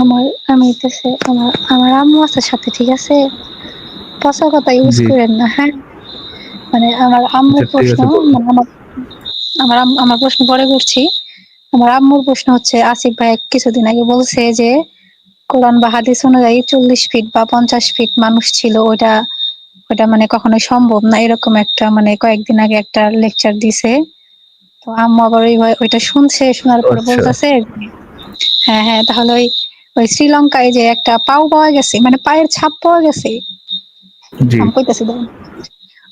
আমার আমি হইতেছে আমার আমার আম্মু আছে সাথে ঠিক আছে? পচা কথা ইউজ করেন না হ্যাঁ? মানে আমার আম্মুর আচ্ছা, প্রশ্ন মানে আমার আমার আমার প্রশ্ন পরে করছি। আমার আম্মুর প্রশ্ন হচ্ছে আসিফ ভাই কিছুদিন আগে বলছে যে কোরআন বা হাদিস অনুযায়ী চল্লিশ ফিট বা পঞ্চাশ ফিট মানুষ ছিল ওটা ওটা মানে কখনো সম্ভব না এরকম একটা মানে কয়েকদিন আগে একটা লেকচার দিছে। তো আম্মু আবার ওইটা শুনছে শোনার পরে আচ্ছা। বলতেছে হ্যাঁ হ্যাঁ তাহলে ওই ওই শ্রীলঙ্কায় যে একটা পাও পাওয়া গেছে মানে পায়ের ছাপ পাওয়া গেছে। দেখুন।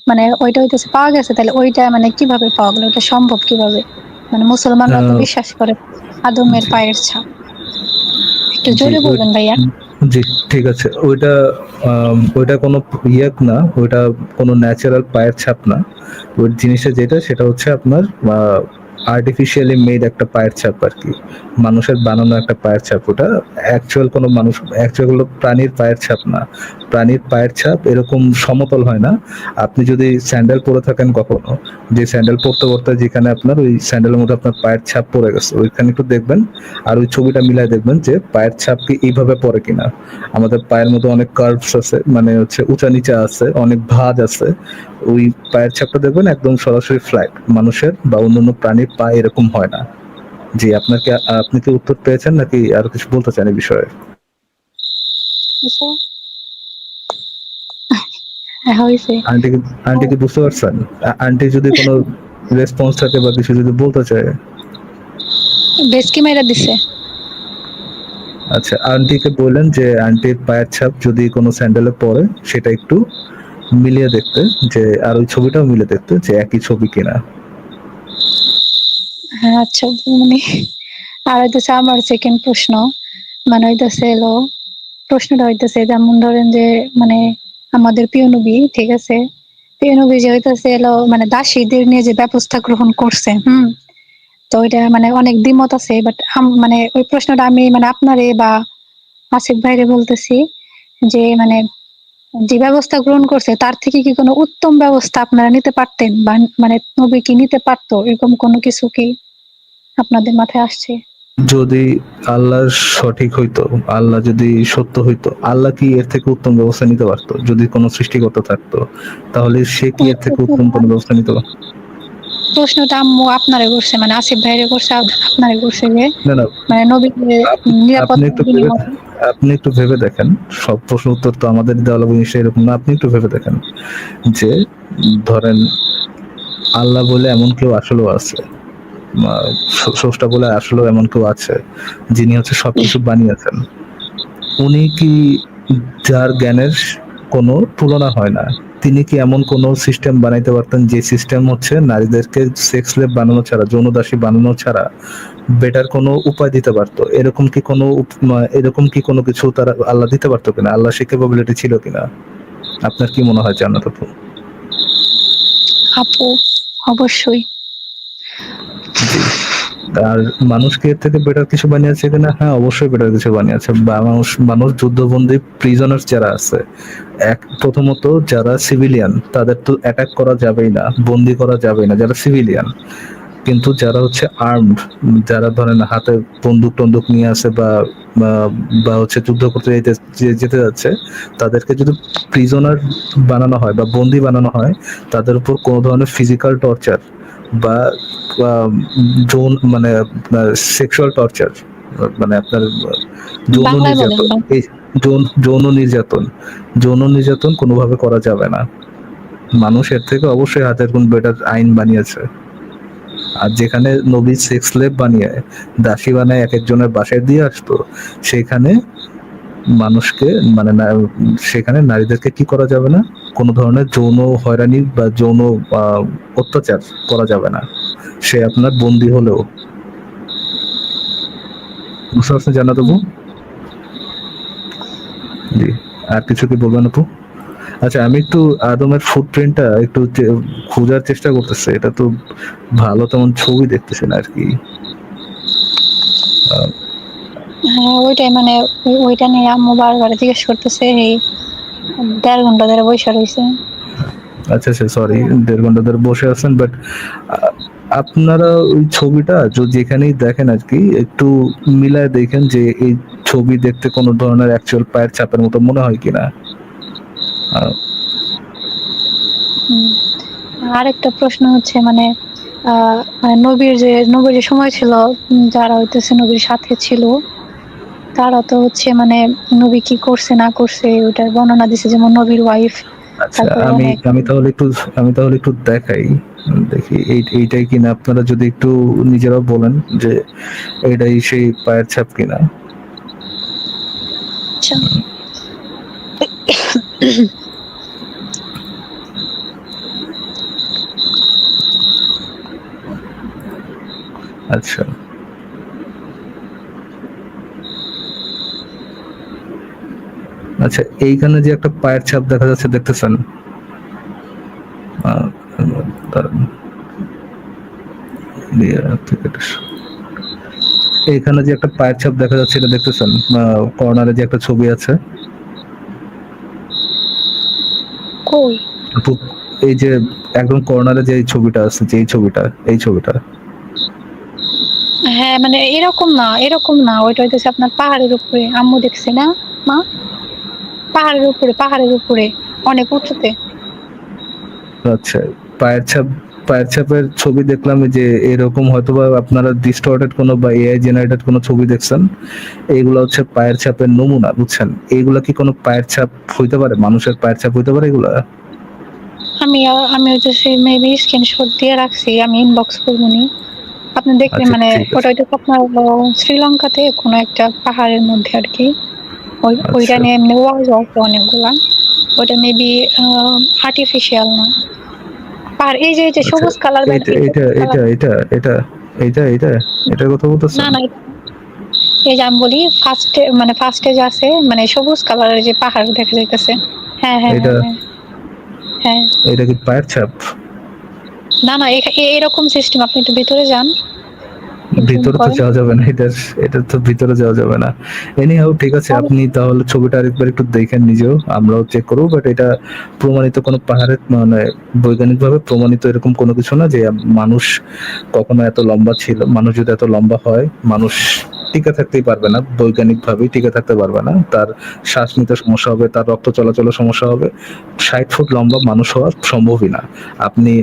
মানে ওইটা হইতেছে পাওয়া গেছে তাহলে ওইটা মানে কীভাবে পাওয়া গেল? ওটা সম্ভব কীভাবে? মানে মুসলমানরা তো বিশ্বাস করে আদমের পায়ের ছাপ। একটু জোরে বলবেন ভাইয়া। জি ঠিক আছে। ওইটা ওইটা কোনো ইয়েক না ওইটা কোনো ন্যাচারাল পায়ের ছাপ না। ওই জিনিসটা যেটা সেটা হচ্ছে আপনার আর্টিফিশিয়ালি মেড একটা পায়ের ছাপ আর কি মানুষের বানানো একটা পায়ের ছাপ। ওটা অ্যাকচুয়াল কোনো মানুষ অ্যাকচুয়াল হলো প্রাণীর পায়ের ছাপ না। প্রাণীর পায়ের ছাপ এরকম সমতল হয় না। আপনি যদি স্যান্ডেল পরে থাকেন কখনো যে স্যান্ডেল পরতে পরতে যেখানে আপনার ওই স্যান্ডেলের মধ্যে আপনার পায়ের ছাপ পড়ে গেছে, ওইখানে একটু দেখবেন আর ওই ছবিটা মিলাই দেখবেন যে পায়ের ছাপ কি এইভাবে পড়ে কিনা। আমাদের পায়ের মধ্যে অনেক কার্ভস আছে মানে হচ্ছে উঁচা নিচা আছে, অনেক ভাঁজ আছে, ওই পায়ের ছাপটা দেখবেন একদম সরাসরি ফ্ল্যাট মানুষের বা অন্যান্য প্রাণীর পা এরকম হয় না। জি আপনার কি আপনি কি উত্তর পেয়েছেন নাকি আরও কিছু বলতে চান এই বিষয়ে? হয়েছে আন্টি আন্টি কি বুঝতে পারছেন? আন্টি যদি কোনো রেসপন্স থাকে বা কিছু যদি বলতে চায়। বেশ কি মেয়েরা দিছে। আচ্ছা আন্টিকে বললেন যে আন্টির পায়ের ছাপ যদি কোনো স্যান্ডেলে পড়ে সেটা একটু মিলিয়ে দেখতে যে আর ওই ছবিটাও মিলে দেখতে যে একই ছবি কিনা। হ্যাঁ আচ্ছা মানে আর হইতেছে আমার সেকেন্ড প্রশ্ন। মানে হইতেছে এলো প্রশ্নটা হইতেছে যেমন ধরেন যে মানে আমাদের পিয়নবী ঠিক আছে? পিয়নবী যে হইতেছে এলো মানে দাসীদের নিয়ে যে ব্যবস্থা গ্রহণ করছে, হুম? তো ওইটা মানে অনেক দ্বিমত আছে বাট মানে ওই প্রশ্নটা আমি মানে আপনারে বা আসিফ ভাইরে বলতেছি যে মানে যে ব্যবস্থা গ্রহণ করছে, তার থেকে কি কোনো উত্তম ব্যবস্থা আপনারা নিতে পারতেন? বা মানে নবী কি নিতে পারতো? এরকম কোনো কিছু কি আপনাদের মাথায় আসছে? যদি আল্লাহ সঠিক হইতো আল্লাহ যদি সত্য হইতো আল্লাহ কি এর থেকে উত্তম ব্যবস্থা নিতে পারতো? যদি কোনো সৃষ্টিকর্তা থাকতো তাহলে সে কি এর থেকে উত্তম কোনো ব্যবস্থা নিতে পারতো? প্রশ্নটা আম্মু আপনারে করছে মানে আসিফ ভাইরে করছে আপনারে করছে যে মানে নবীকে আপনি একটু ভেবে আপনি একটু ভেবে দেখেন সব প্রশ্ন উত্তর তো আমাদের দেওয়া লাগবে নিশ্চয়ই এরকম না আপনি একটু ভেবে দেখেন যে ধরেন আল্লাহ বলে এমন কেউ আসলেও আছে স্রষ্টা বলে আসলেও এমন কেউ আছে যিনি হচ্ছে সবকিছু বানিয়েছেন। উনি কি যার জ্ঞানের কোনো তুলনা হয় না, তিনি কি এমন কোন সিস্টেম বানাইতে পারতেন যে সিস্টেম হচ্ছে নারীদেরকে সেক্স লেব বানানো ছাড়া যৌনদাসী বানানো ছাড়া বেটার কোনো উপায় দিতে পারতো? এরকম কি কোনো এরকম কি কোনো কিছু তারা আল্লাহ দিতে পারতো কিনা? আল্লাহ সে ক্যাপাবিলিটি ছিল কিনা? আপনার কি মনে হয় জান্নাত আপু? আপু, অবশ্যই। আর মানুষকে এর থেকে বেটার কিছু বানিয়েছে কিনা? হ্যাঁ অবশ্যই বেটার কিছু বানিয়েছে মানুষ মানুষ যুদ্ধবন্দী প্রিজনার যারা আছে, এক, প্রথমত যারা সিভিলিয়ান তাদের তো অ্যাটাক করা যাবেই না, বন্দি করা যাবেই না, যারা সিভিলিয়ান কিন্তু যারা হচ্ছে আর্মড যারা ধরেন হাতে বন্দুক টন্দুক নিয়ে আসে বা, বা- হচ্ছে যুদ্ধ করতে যেতে যাচ্ছে, তাদেরকে যদি প্রিজনার বানানো হয় বা বন্দি বানানো হয়, তাদের উপর কোনো ধরনের ফিজিক্যাল টর্চার বা যৌন মানে সেক্সুয়াল টর্চার মানে আপনার যৌন নির্যাতন এই যৌন যৌন নির্যাতন যৌন নির্যাতন কোনোভাবে করা যাবে না। মানুষ এর থেকে অবশ্যই হাতের কোন বেটার আইন বানিয়েছে। আর যেখানে নবী সেক্স লেব বানিয়ে দাসী বানায় এক একজনের বাসায় দিয়ে আসতো সেখানে মানুষকে মানে সেখানে নারীদেরকে কি করা যাবে না? কোনো ধরনের যৌন হয়রানি বা যৌন আহ, অত্যাচার করা যাবে না। সে আপনার বন্দি হলেও। জানা তবু জি। আর কিছু কি বলবেন আপু? আচ্ছা আমি একটু আদমের ফুটপ্রিন্টটা একটু খোঁজার চেষ্টা করতেছি। এটা তো ভালো তেমন ছবি দেখতেছি না আর কি। হ্যাঁ ওইটাই মানে ওইটা নিয়ে আম্মু বারবার জিজ্ঞেস করতেছে এই দেড় ঘণ্টা ধরে বসে রয়েছে আচ্ছা আচ্ছা সরি দেড় ঘণ্টা ধরে বসে আছেন বাট আপনারা ওই ছবিটা য- যেখানেই দেখেন আর কি একটু মিলায় দেখেন যে এই ছবি দেখতে কোনো ধরনের অ্যাকচুয়াল পায়ের ছাপের মতো মনে হয় কিনা হুম। আরেকটা প্রশ্ন হচ্ছে মানে মানে নবীর যে নবীর যে সময় ছিল যারা হইতেছে নবীর সাথে ছিল তারা তো হচ্ছে মানে নবী কি করছে না করছে ওটার বর্ণনা দিছে যেমন নবীর ওয়াইফ আচ্ছা আমি আমি তাহলে একটু আমি তাহলে একটু দেখাই দেখি এই এইটাই কিনা। আপনারা যদি একটু নিজেরাও বলেন যে এটাই সেই পায়ের ছাপ কিনা। আচ্ছা। আচ্ছা এইখানে যে একটা পায়ের ছাপ দেখা যাচ্ছে দেখতেছেন? এইখানে যে একটা পায়ের ছাপ দেখা যাচ্ছে এটা দেখতেছেন? কর্নারে যে একটা ছবি আছে। এই যে একদম কর্নারে যে ছবিটা আছে যে ছবিটা এই ছবিটা। হ্যাঁ মানে এরকম না এরকম না। ওইটা হইতেছে আপনার পাহাড়ের উপরে। আম্মু দেখছে না? মা? পাহাড়ের উপরে পাহাড়ের উপরে অনেক উঁচুতে। আচ্ছা পায়ের ছাপ পায়ের ছাপের ছবি দেখলাম যে এরকম হয়তোবা আপনারা ডিস্টর্টেড কোনো বা এআই জেনারেটেড কোনো ছবি দেখছেন। এইগুলো হচ্ছে পায়ের ছাপের নমুনা বুঝছেন? এইগুলা কি কোনো পায়ের ছাপ হইতে পারে? মানুষের পায়ের ছাপ হইতে পারে এগুলা? আমি আমি হইতেছে মেবি স্ক্রিনশট দিয়ে রাখছি আমি ইনবক্স করব নি। আপনি দেখলে আচ্ছা, মানে ওটা হইতেছে আপনার শ্রীলঙ্কাতে কোনো একটা পাহাড়ের মধ্যে আর কি। ওই আচ্ছা। ওইটা নিয়ে এমনি ওয়াজ আছে অনেকগুলা। ওটা মেবি আর্টিফিশিয়াল না। আর এই যে এই যে সবুজ কালার আচ্ছা, এটা এটা এটা এটা এটা এটা এটা এটার কথা বলতেছেন না না এই যে আমি বলি ফার্স্টে মানে ফার্স্টে যে আছে মানে সবুজ কালারের যে পাহাড় দেখা যাইতেছে। হ্যাঁ হ্যাঁ এটা- হ্যাঁ, হ্যাঁ। এটা কি পায়ের ছাপ? না না এরকম সিস্টেম আপনি একটু ভিতরে যান। ভিতরে তো যাওয়া যাবে না এটার এটা তো ভিতরে যাওয়া যাবে না। এনিহাও ঠিক আছে, আপনি তাহলে ছবিটা আরেকবার একটু দেখেন নিজেও, আমরাও চেক করব বাট এটা প্রমাণিত কোনো পাহাড়ের মানে বৈজ্ঞানিকভাবে প্রমাণিত এরকম কোনো কিছু না যে মানুষ কখনো এত লম্বা ছিল, মানুষ যদি এত লম্বা হয়, মানুষ টিকে থাকতেই পারবে না বৈজ্ঞানিকভাবে টিকে থাকতে পারবে না। তার শ্বাস নিতে সমস্যা হবে, তার রক্ত চলাচলে সমস্যা হবে। ষাট ফুট লম্বা মানুষ হওয়া সম্ভবই না। আপনি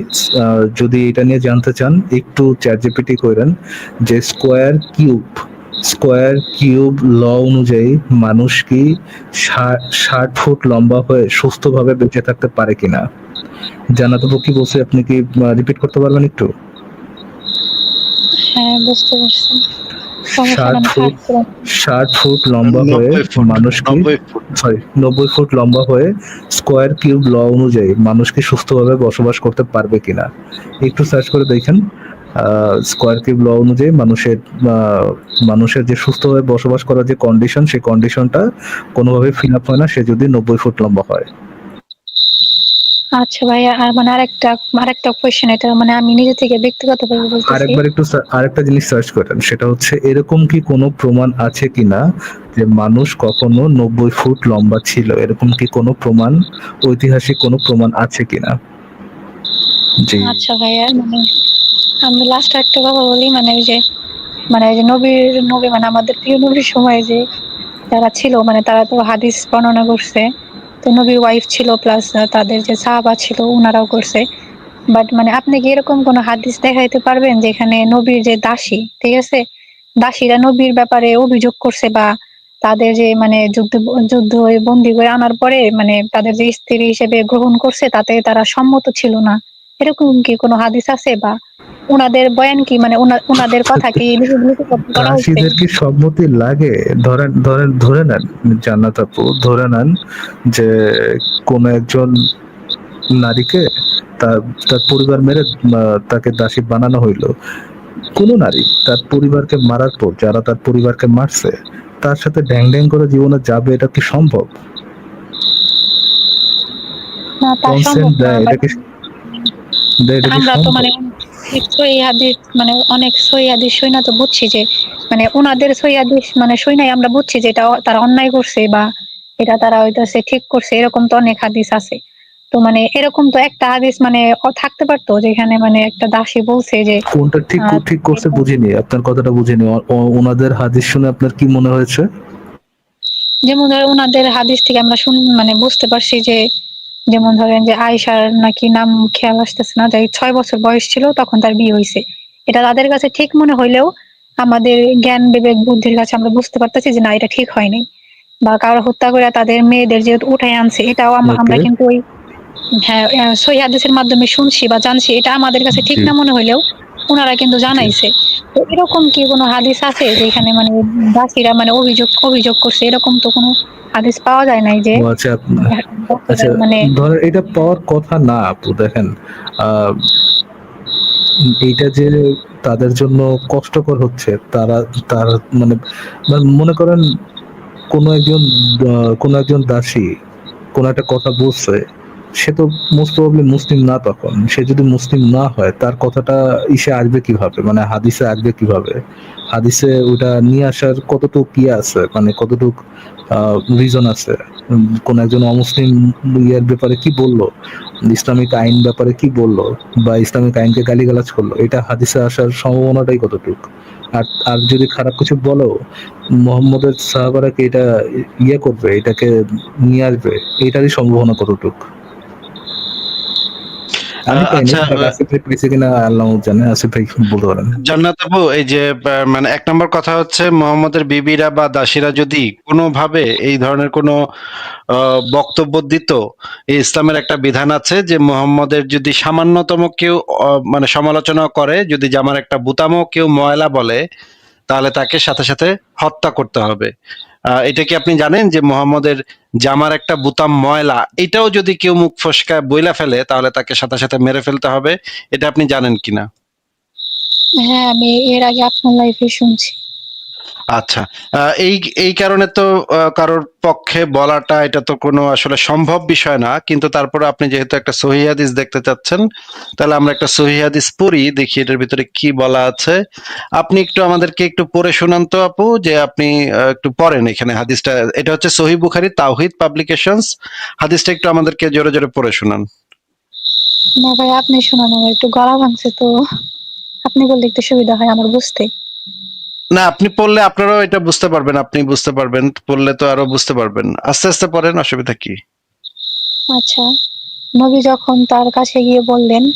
যদি এটা নিয়ে জানতে চান, একটু চ্যাট জিপিটি করেন যে square cube square cube law অনুযায়ী মানুষ কি ষাট ফুট লম্বা হয়ে সুস্থভাবে বেঁচে থাকতে পারে কিনা? জানাতো কি বলছে? আপনি কি রিপিট করতে পারবেন একটু? হ্যাঁ বুঝতে পারছি। ষাট ফুট ষাট ফুট লম্বা হয়ে মানুষ সরি নব্বই ফুট লম্বা হয়ে স্কোয়ার কিউব ল অনুযায়ী মানুষ কি সুস্থভাবে বসবাস করতে পারবে কিনা? একটু সার্চ করে দেখেন। স্কোয়ার কিউব ল অনুযায়ী মানুষের আহ, মানুষের যে সুস্থভাবে বসবাস করার যে কন্ডিশন সেই কন্ডিশনটা কোনোভাবে ফিল আপ হয় না। সে যদি নব্বই ফুট লম্বা হয়। আচ্ছা ভাই আর মানে আরেকটা আরেকটা কোয়েশ্চেন এটা মানে আমি নিজে থেকে ব্যক্তিগতভাবে বলতেছি। আরেকবার একটু আরেকটা জিনিস সার্চ করেন সেটা হচ্ছে এরকম কি কোনো প্রমাণ আছে কিনা যে মানুষ কখনো নব্বই ফুট লম্বা ছিল? এরকম কি কোনো প্রমাণ ঐতিহাসিক কোনো প্রমাণ আছে কিনা? জি। আচ্ছা ভাইয়া মানে আমি লাস্ট একটা কথা বলি মানে ওই যে মানে যে নবীর নবী মানে আমাদের প্রিয় নবীর সময় যে যারা ছিল মানে তারা তো হাদিস বর্ণনা করছে। তো নবীর ওয়াইফ ছিল প্লাস তাদের যে সাহাবা ছিল ওনারাও করছে। বাট মানে আপনি কি এরকম কোন হাদিস দেখাইতে পারবেন যেখানে নবীর যে দাসী, ঠিক আছে? দাসীরা নবীর ব্যাপারে অভিযোগ করছে বা তাদের যে মানে যুদ্ধ যুদ্ধ হয়ে বন্দি করে আনার পরে মানে তাদের যে স্ত্রী হিসেবে গ্রহণ করছে, তাতে তারা সম্মত ছিল না। এরকম কি কোনো হাদিস আছে বা ওনাদের বয়ান কি? মানে ওনা- ওনাদের কথা কি দাসীদের কি সম্মতি লাগে? ধরেন ধরেন ধরে নেন জান্নাত আপু ধরে নেন যে কোন একজন নারীকে তার তার পরিবার মেরে তাকে দাসী বানানো হইল। কোন নারী তার পরিবারকে মারার পর যারা তার পরিবারকে মারছে তার সাথে ড্যাং ড্যাং করে জীবনে যাবে এটা কি সম্ভব? না তা কনসেন্ট দেয় এটা কি আমরা তো মানে হাদিস মানে অনেক সই হাদিস সই না তো বুঝছি যে মানে ওনাদের সই হাদিস মানে সই নাই আমরা বুঝছি যে এটা তারা অন্যায় করছে বা এটা তারা হইতাছে ঠিক করছে এরকম তো অনেক হাদিস আছে। তো মানে এরকম তো একটা হাদিস মানে থাকতে পারতো যেখানে মানে একটা দাসী বলছে যে কোনটা ঠিক ঠিক করছে বুঝিনি আপনার কথাটা বুঝিনি। ওনাদের হাদিস শুনে আপনার কি মনে হয়েছে? যেমন ওনাদের হাদিস থেকে আমরা শুন মানে বুঝতে পারছি যে যেমন ধরেন যে আয়সার নাকি নাম খেয়াল আসতেছে না তাই ছয় বছর বয়স ছিল তখন তার বিয়ে হয়েছে এটা তাদের কাছে ঠিক মনে হইলেও আমাদের জ্ঞান বিবেক বুদ্ধির কাছে আমরা বুঝতে পারতেছি যে না এটা ঠিক হয়নি বা কারও হত্যা করে তাদের মেয়েদের যেহেতু উঠাই আনছে এটাও আমরা কিন্তু ওই হ্যাঁ সহি হাদিসের মাধ্যমে শুনছি বা জানছি এটা আমাদের কাছে ঠিক না মনে হইলেও ওনারা কিন্তু জানাইছে। তো এরকম কি কোনো হাদিস আছে যেখানে মানে দাসীরা মানে অভিযোগ অভিযোগ করছে? এরকম তো কোনো হাদিস পাওয়া যায় নাই যে আচ্ছা আচ্ছা মানে ধরেন এটা পাওয়ার কথা না আপু দেখেন এইটা যে তাদের জন্য কষ্টকর হচ্ছে তারা তার মানে মানে মনে করেন কোনো একজন কোনো একজন দাসী কোনো একটা কথা বলছে সে তো মোস্ট প্রবলি মুসলিম না তখন। সে যদি মুসলিম না হয়, তার কথাটা ইসে আসবে কীভাবে? মানে হাদিসে আসবে কীভাবে? হাদিসে ওটা নিয়ে আসার কতটুকু ইয়ে আছে? মানে কতটুকু রিজন আছে? কোন একজন অমুসলিম ইয়ের ব্যাপারে কি বলল? ইসলামিক আইন ব্যাপারে কি বলল? বা ইসলামিক আইনকে গালিগালাজ করল? এটা হাদিসে আসার সম্ভাবনাটাই কতটুক? আর আর যদি খারাপ কিছু বলো, মোহাম্মদের সাহাবারা কি এটা ইয়ে করবে? এটাকে নিয়ে আসবে? এটারই সম্ভাবনা কতটুক আমি আহ, পাইনি আচ্ছা, বাট আসিফ ভাই পেয়েছে কিনা আল্লাহ জানে আসিফ ভাই বলতে পারেন জান্নাত আপু এই যে মানে এক নম্বর কথা হচ্ছে মোহাম্মদের বিবিরা বা দাসীরা যদি কোনোভাবে এই ধরনের কোনো বক্তব্য দিত ইসলামের একটা বিধান আছে যে মোহাম্মদের যদি সামান্যতম কেউ মানে সমালোচনা করে যদি জামার একটা বুতামও কেউ ময়লা বলে তাহলে তাকে সাথে সাথে হত্যা করতে হবে। এটা কি আপনি জানেন যে মোহাম্মদের জামার একটা বুতাম ময়লা? এটাও যদি কেউ মুখ ফসকা বইলা ফেলে, তাহলে তাকে সাথে সাথে মেরে ফেলতে হবে। এটা আপনি জানেন কিনা? হ্যাঁ আমি এর আগে আপনার লাইফে শুনছি। আচ্ছা এই এই কারণে তো কারোর পক্ষে বলাটা এটা তো কোনো আসলে সম্ভব বিষয় না, কিন্তু তারপরে আপনি যেহেতু একটা সহি হাদিস দেখতে চাচ্ছেন, তাহলে আমরা একটা সহি হাদিস পড়ি, দেখি এটার ভিতরে কি বলা আছে। আপনি একটু আমাদেরকে একটু পড়ে শোনান তো আপু, যে আপনি একটু পড়েন এখানে হাদিসটা। এটা হচ্ছে সহি বুখারি তাওহিদ পাবলিকেশনস। হাদিসটা একটু আমাদেরকে জোরে জোরে পড়ে শোনান। না ভাই, আপনি শোনান একটু গলা ভাঙছে তো। আপনি বললে একটু সুবিধা হয় আমার বুঝতে। না আপনি পড়লে আপনারাও এটা বুঝতে পারবেন আপনি বুঝতে পারবেন পড়লে তো আরও বুঝতে পারবেন। আস্তে আস্তে পড়েন অসুবিধা কি? আচ্ছা নবী যখন তার কাছে গিয়ে বললেন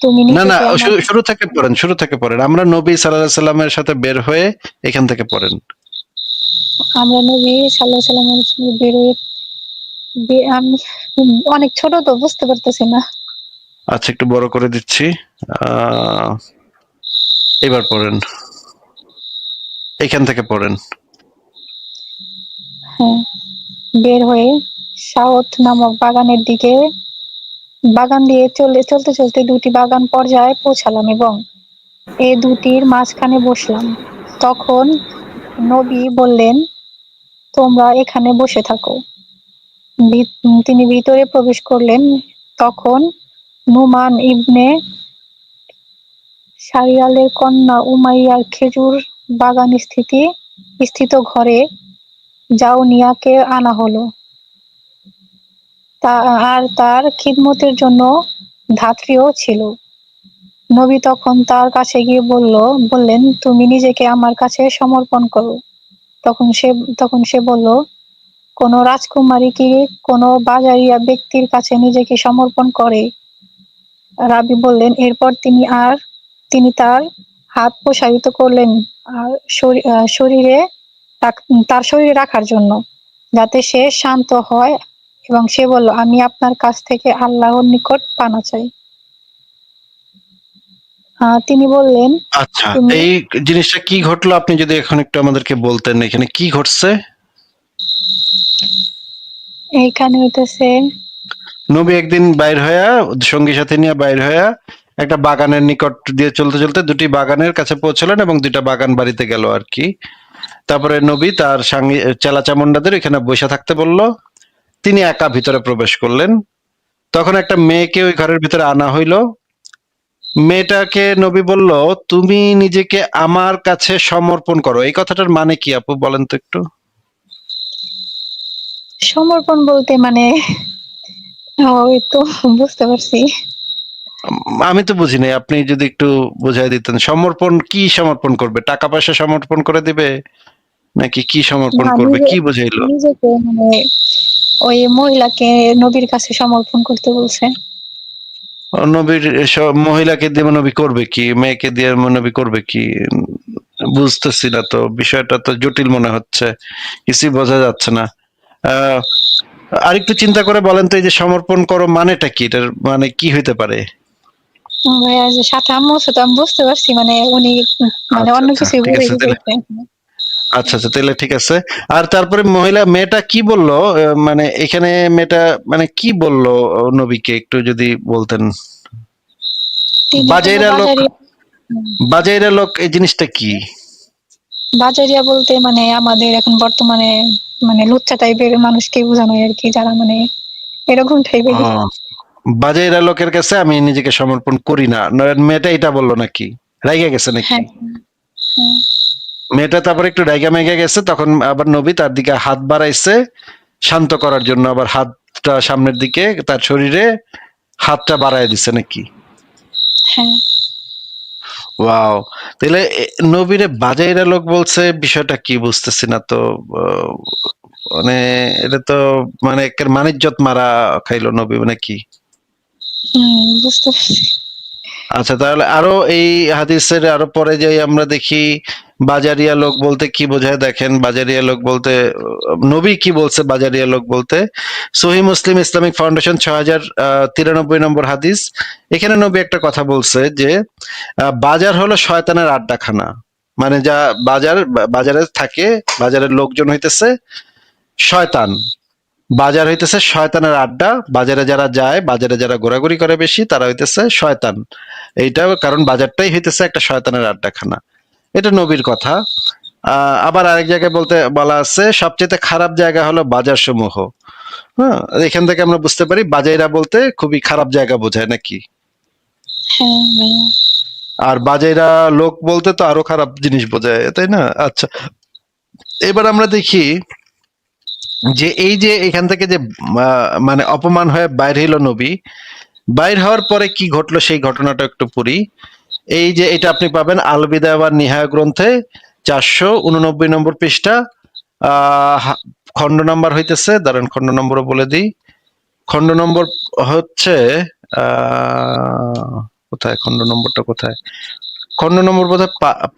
তুমি না না শুরু থেকে পড়েন শুরু থেকে পড়েন। আমরা নবী সাল্লাহ সাল্লামের সাথে বের হয়ে এখান থেকে পড়েন। আমরা নবী সাল্লাহ সাল্লামের বেরোয় বে- আমি অনেক ছোট তো বুঝতে পারতেছি না। আচ্ছা একটু বড় করে দিচ্ছি। আহ, এবার পড়েন। এখান থেকে পড়েন। হ্যাঁ বের হয়ে সাউথ নামক বাগানের দিকে বাগান দিয়ে চলে চলতে চলতে দুটি বাগান পর্যায়ে পৌঁছালাম এবং এ দুটির মাঝখানে বসলাম। তখন নবী বললেন, তোমরা এখানে বসে থাকো। তিনি ভিতরে প্রবেশ করলেন। তখন নুমান ইবনে সারিয়ালের কন্যা উমাইয়ার খেজুর বাগান স্থিতি, স্থিত ঘরে জাউনিয়াকে আনা হলো। তা আর তার খিদমতের জন্য ধাত্রীও ছিল। নবী তখন তার কাছে গিয়ে বলল, বললেন, তুমি নিজেকে আমার কাছে সমর্পণ করো। তখন সে তখন সে বলল, কোন রাজকুমারী কি কোনো বাজারিয়া ব্যক্তির কাছে নিজেকে সমর্পণ করে? রাবি বললেন, এরপর তিনি আর, তিনি তার হাত প্রসারিত করলেন শরীরে তার শরীরে রাখার জন্য। যাতে সে শান্ত হয় এবং সে বলল আমি আপনার কাছ থেকে আল্লাহর নিকট পানা চাই। আহ, তিনি বললেন আচ্ছা এই জিনিসটা কি ঘটলো? আপনি যদি এখন একটু আমাদেরকে বলতেন এখানে কি ঘটছে? এইখানে হইতেছে নবী একদিন বাইর হইয়া সঙ্গী সাথী নিয়ে বাইর হইয়া একটা বাগানের নিকট দিয়ে চলতে চলতে দুটি বাগানের কাছে পৌঁছলেন এবং দুইটা বাগান বাড়িতে গেল আর কি। তারপরে নবী তার সঙ্গে চেলা চামুন্ডাদের এখানে বসে থাকতে বলল, তিনি একা ভিতরে প্রবেশ করলেন। তখন একটা মেয়েকে ওই ঘরের ভিতরে আনা হইল। মেয়েটাকে নবী বলল, তুমি নিজেকে আমার কাছে সমর্পণ করো। এই কথাটার মানে কি আপু, বলেন তো একটু? সমর্পণ বলতে মানে ওই তো বুঝতে পারছি। আমি তো বুঝি নাই আপনি যদি একটু বুঝাই দিতেন সমর্পণ কি সমর্পণ করবে? টাকা পয়সা সমর্পণ করে দিবে? নাকি কি সমর্পণ করবে? কি বুঝাইলো? মানে ওই মহিলাকে নবীর কাছে সমর্পণ করতে বলছে। নবীর মহিলাকে দিয়ে নবী করবে কি? মেয়েকে দিয়ে নবী করবে কি? বুঝতেছি না তো বিষয়টা তো জটিল মনে হচ্ছে কিছুই বোঝা যাচ্ছে না। আহ আরেকটু চিন্তা করে বলেন তো এই যে সমর্পণ করো মানেটা কি? এটার মানে কি হইতে পারে? সাথে আম্মু তো আমি বুঝতে পারছি মানে উনি মানে আচ্ছা, অন্য আচ্ছা, কিছু। আচ্ছা আচ্ছা তাহলে ঠিক আছে। আর তারপরে মহিলা মেয়েটা কি বলল? মানে এখানে মেয়েটা মানে কি বলল নবীকে একটু যদি বলতেন? বাজাইরা লোক বাজাইরা। লোক এই জিনিসটা কি? বাজারিয়া বলতে মানে আমাদের এখন বর্তমানে মানে লুচ্চা টাইপের মানুষকে বোঝানো আর কি যারা মানে এরকম টাইপের বাজাইরা লোকের কাছে আমি নিজেকে সমর্পণ করি না। মেয়েটা এটা বলল নাকি? রাইগা গেছে নাকি? হ্যাঁ হ্যাঁ। মেয়েটা তারপর একটু রাইগা মেগা গেছে তখন আবার নবী তার দিকে হাত বাড়াইছে শান্ত করার জন্য আবার হাতটা সামনের দিকে তার শরীরে হাতটা বাড়ায় দিছে নাকি? হ্যাঁ। ওয়াও। তাহলে নবীরে বাজাইরা লোক বলছে বিষয়টা কি বুঝতেছি না তো মানে এটা তো মানে একের মানিজ্যত মারা খাইলো নবী নাকি? হম আচ্ছা তাহলে আরও এই হাদিসের আরও পরে যাই আমরা দেখি, বাজারিয়া লোক বলতে কি বোঝায়? দেখেন, বাজারিয়া লোক বলতে, নবী কি বলছে বাজারিয়া লোক বলতে? সহি মুসলিম ইসলামিক ফাউন্ডেশন ছয় হাজার তিরানব্বই নম্বর হাদিস। এখানে নবী একটা কথা বলছে যে বাজার হলো শয়তানের আড্ডাখানা। মানে যা বাজার বাজারে থাকে, বাজারের লোকজন হইতেছে শয়তান। বাজার হইতেছে শয়তানের আড্ডা। বাজারে যারা যায় বাজারে যারা ঘোরাঘুরি করে বেশি তারা হইতেছে শয়তান। এইটা কারণ বাজারটাই হইতেছে একটা শয়তানের আড্ডাখানা। এটা নবীর কথা। আবার আরেক জায়গায় বলতে বলা আছে সবচেয়ে খারাপ জায়গা হলো বাজার সমূহ হ্যাঁ এখান থেকে আমরা বুঝতে পারি বাজাইরা বলতে খুবই খারাপ জায়গা বোঝায় নাকি? হ্যাঁ আর বাজাইরা লোক বলতে তো আরও খারাপ জিনিস বোঝায় তাই না? আচ্ছা এবার আমরা দেখি যে এই যে এখান থেকে যে মানে অপমান হয়ে বাইর হইল নবী, বাইর হওয়ার পরে কি ঘটলো সেই ঘটনাটা একটু পড়ি। এই যে এটা আপনি পাবেন আলবিদা বা নিহায় গ্রন্থে, চারশো উননব্বই নম্বর পৃষ্ঠা। খণ্ড নাম্বার হইতেছে, দাঁড়ান খণ্ড নম্বরও বলে দিই। খণ্ড নম্বর হচ্ছে কোথায়? খণ্ড নম্বরটা কোথায়? খণ্ড নম্বর বোধ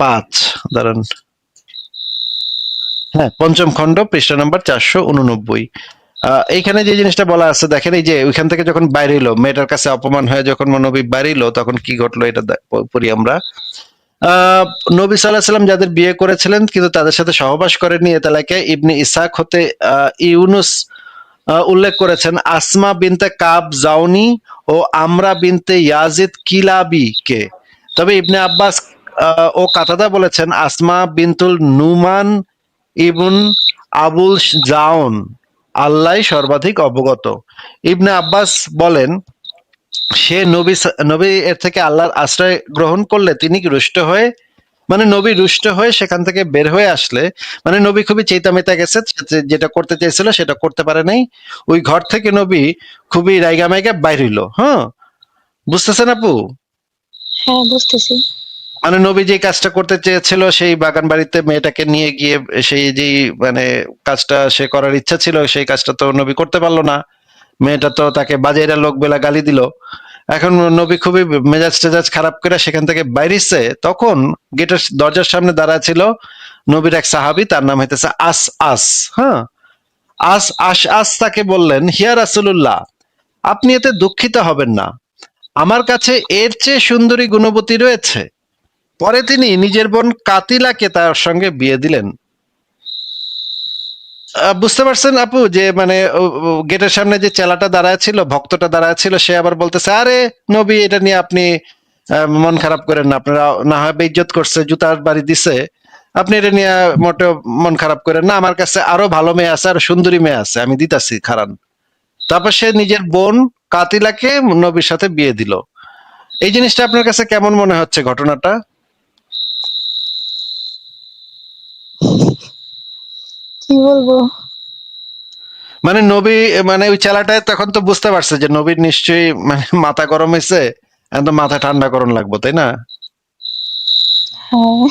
পাঁচ, দাঁড়ান। হ্যাঁ পঞ্চম খণ্ড, পৃষ্ঠা নাম্বার চারশো উননব্বই। এইখানে যে জিনিসটা বলা আছে, দেখেন এই যে ওইখান থেকে যখন বাইরে এলো মেয়েটার কাছে অপমান হয়ে যখন নবী বাইরে এলো তখন কি ঘটলো এটা পড়ি আমরা। নবী সাল্লাহ সাল্লাম যাদের বিয়ে করেছিলেন, কিন্তু তাদের সাথে সহবাস করেননি এ তালাকে ইবনে ইসাক হতে ইউনুস উল্লেখ করেছেন, আসমা বিনতে কাব জাউনি ও আমরা বিনতে ইয়াজিদ কিলাবি কে তবে ইবনে আব্বাস ও কাতাদা বলেছেন, আসমা বিনতুল নুমান ইবন আবুল জাউন, আল্লাহ সর্বাধিক অবগত। ইবনে আব্বাস বলেন, সে নবী নবী এর থেকে আল্লাহর আশ্রয় গ্রহণ করলে তিনি রুষ্ট হয়ে মানে নবী রুষ্ট হয়ে সেখান থেকে বের হয়ে আসলে মানে নবী খুবই চেতামেতা গেছে যেটা করতে চেয়েছিল সেটা করতে পারে নাই। ওই ঘর থেকে নবী খুবই রাইগা মাইগা বাইর হইল হ্যাঁ? বুঝতেছেন আপু? হ্যাঁ বুঝতেছি। মানে নবী যে কাজটা করতে চেয়েছিল, সেই বাগান বাড়িতে মেয়েটাকে নিয়ে গিয়ে সেই যে মানে কাজটা সে করার ইচ্ছা ছিল, সেই কাজটা তো নবী করতে পারল না। মেয়েটা তো তাকে বাজাইরা লোক বেলা গালি দিল। এখন নবী খুবই মেজাজ টেজাজ খারাপ করে সেখান থেকে বাইরেছে। তখন গেটের দরজার সামনে দাঁড়া ছিল নবীর এক সাহাবি, তার নাম হইতেছে আস আস হ্যাঁ? আস আস আস তাকে বললেন, হিয়া রাসুল্লাহ আপনি এতে দুঃখিত হবেন না। আমার কাছে এর চেয়ে সুন্দরী গুণবতী রয়েছে। পরে তিনি নিজের বোন কাতিলাকে তার সঙ্গে বিয়ে দিলেন। বুঝতে পারছেন আপু যে মানে গেটের সামনে যে চেলাটা দাঁড়ায় ছিল, ভক্তটা দাঁড়ায় ছিল, সে আবার বলতেছে, আরে নবী, এটা নিয়ে আপনি মন খারাপ করেন না। আপনারা না হয় বেইজ্জত করছে জুতার বাড়ি দিছে। আপনি এটা নিয়ে মোটেও মন খারাপ করেন না। আমার কাছে আরও ভালো মেয়ে আছে, আর সুন্দরী মেয়ে আছে। আমি দিতাছি খারান। তারপর সে নিজের বোন কাতিলাকে নবীর সাথে বিয়ে দিল। এই জিনিসটা আপনার কাছে কেমন মনে হচ্ছে ঘটনাটা? কি বলব? মানে নবী মানে ওই চেলাটায় তখন তো বুঝতে পারছে যে নবীর নিশ্চয়ই মানে মাথা গরম হয়েছে এখন তো মাথা ঠান্ডা করুন লাগবো তাই না? হ্যাঁ।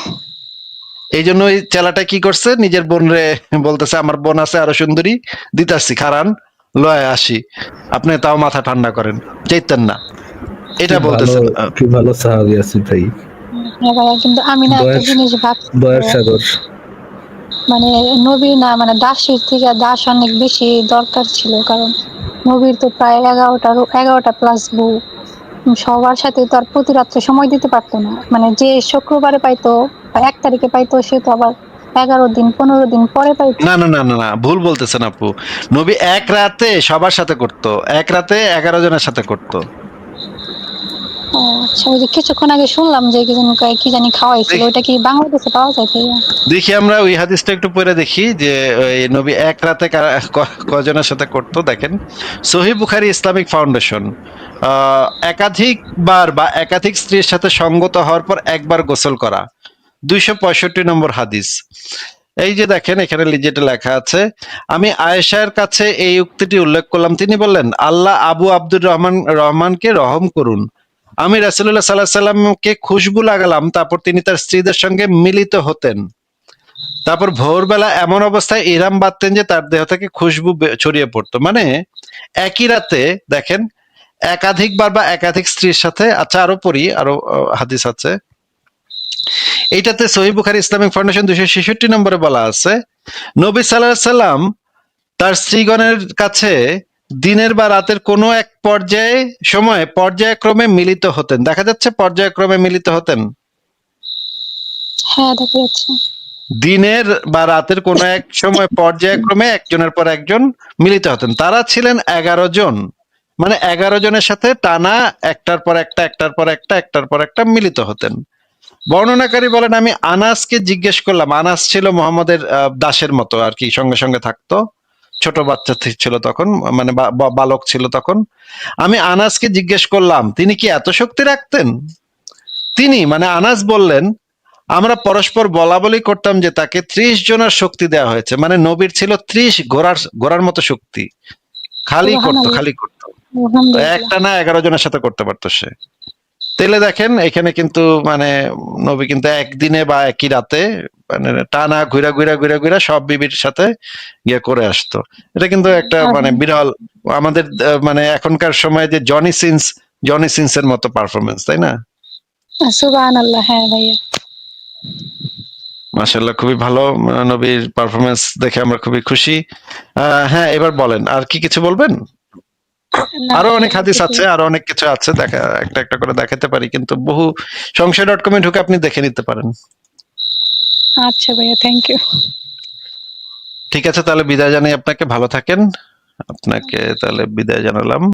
এই জন্য ওই চেলাটা কি করছে? নিজের বোন রে বলতেছে আমার বোন আছে আরও সুন্দরী দিতাছি খারান লয় আসি। আপনি তাও মাথা ঠান্ডা করেন চাইতেন না। এটা বলতেছে ভালো কি ভালো সাহাবি আছে ভাই হ্যাঁ কিন্তু আমি না একটা জিনিস ভাবছি দয়ার সাগর। মানে নবী না মানে দাসের থেকে দাস অনেক বেশি দরকার ছিল, কারণ নবীর তো প্রায় এগারোটা এগারোটা প্লাস বউ। সবার সাথে তো আর প্রতি রাত্রে সময় দিতে পারতো না। মানে যে শুক্রবারে পাইতো এক তারিখে পাইতো, সে তো আবার এগারো দিন, পনেরো দিন পরে পাইতো। না না না না না, ভুল বলতেছেন আপু। নবী এক রাতে সবার সাথে করতো, এক রাতে এগারো জনের সাথে করতো। ও, আচ্ছা ওই যে কিছুক্ষণ আগে শুনলাম যে কি জানি কি জানি খাওয়াইছিল কি বাংলাদেশে পাওয়া যায় ভাইয়া দেখি আমরা ওই হাদিসটা একটু পরে দেখি যে ওই নবী এক রাতে কজনের সাথে করতো দেখেন। সহি বুখারি ইসলামিক ফাউন্ডেশন একাধিকবার বা একাধিক স্ত্রীর সাথে সঙ্গত হওয়ার পর একবার গোসল করা। দুইশো পঁয়ষট্টি নম্বর হাদিস। এই যে দেখেন এখানে যেটা লেখা আছে আমি আয়েশার কাছে এই উক্তিটি উল্লেখ করলাম। তিনি বললেন আল্লাহ আবু আব্দুর রহমান রহমানকে রহম করুন। আমি রাসুল্লাহ সাল্লাহ সাল্লামকে খুশবু লাগালাম, তারপর তিনি তার স্ত্রীদের সঙ্গে মিলিত হতেন। তারপর ভোরবেলা এমন অবস্থায় ইরাম বাঁধতেন যে তার দেহ থেকে খুশবু ছড়িয়ে পড়তো। মানে একই রাতে, দেখেন, একাধিকবার বা একাধিক স্ত্রীর সাথে আচ্ছা আরও পড়ি, আরও হাদিস আছে। এইটাতে সহি বুখারি ইসলামিক ফাউন্ডেশন দুশো ছেষট্টি নম্বরে বলা আছে, নবী সাল্লাহ সাল্লাম তার স্ত্রীগণের কাছে দিনের বা রাতের কোনো এক পর্যায়ে সময়ে পর্যায়ক্রমে মিলিত হতেন। দেখা যাচ্ছে পর্যায়ক্রমে মিলিত হতেন? হ্যাঁ দেখা যাচ্ছে। দিনের বা রাতের কোন এক সময় পর্যায়ক্রমে একজনের পর একজন মিলিত হতেন। তারা ছিলেন এগারো জন। মানে এগারো জনের সাথে টানা একটার পর একটা একটার পর একটা একটার পর একটা মিলিত হতেন। বর্ণনাকারী বলেন আমি আনাসকে জিজ্ঞেস করলাম। আনাস ছিল মোহাম্মদের দাসের মতো আর কি সঙ্গে সঙ্গে থাকতো। ছোট বাচ্চা ছিল তখন মানে বালক ছিল তখন। আমি আনাসকে জিজ্ঞেস করলাম তিনি কি এত শক্তি রাখতেন? তিনি মানে আনাস বললেন আমরা পরস্পর বলা বলি করতাম যে তাকে ত্রিশ জনের শক্তি দেওয়া হয়েছে। মানে নবীর ছিল ত্রিশ ঘোড়ার ঘোড়ার মতো শক্তি। খালি করতো খালি করতো। একটা না এগারো জনের সাথে করতে পারতো সে। তেলে দেখেন এখানে কিন্তু মানে নবী কিন্তু একদিনে বা একই রাতে মানে টানা ঘুরা ঘুরা ঘুরা ঘুরা সব বিবির সাথে ইয়ে করে আসতো। এটা কিন্তু একটা মানে বিরল আমাদের মানে এখনকার সময় যে জনি সিন্স জনি সিন্স এর মতো পারফরমেন্স তাই না? হ্যাঁ ভাইয়া। মাশাল্লাহ খুবই ভালো নবীর পারফরমেন্স দেখে আমরা খুবই খুশি। আহ, হ্যাঁ এবার বলেন আর কি কিছু বলবেন? আরও অনেক হাদিস আছে আরও অনেক কিছু আছে দেখা একটা একটা করে দেখাতে পারি কিন্তু বহু সংশয় ডট কমে ঢুকে আপনি দেখে নিতে পারেন। আচ্ছা ভাইয়া থ্যাংক ইউ ঠিক আছে, তাহলে বিদায় জানাই আপনাকে, ভালো থাকেন। আপনাকে তাহলে বিদায় জানালাম।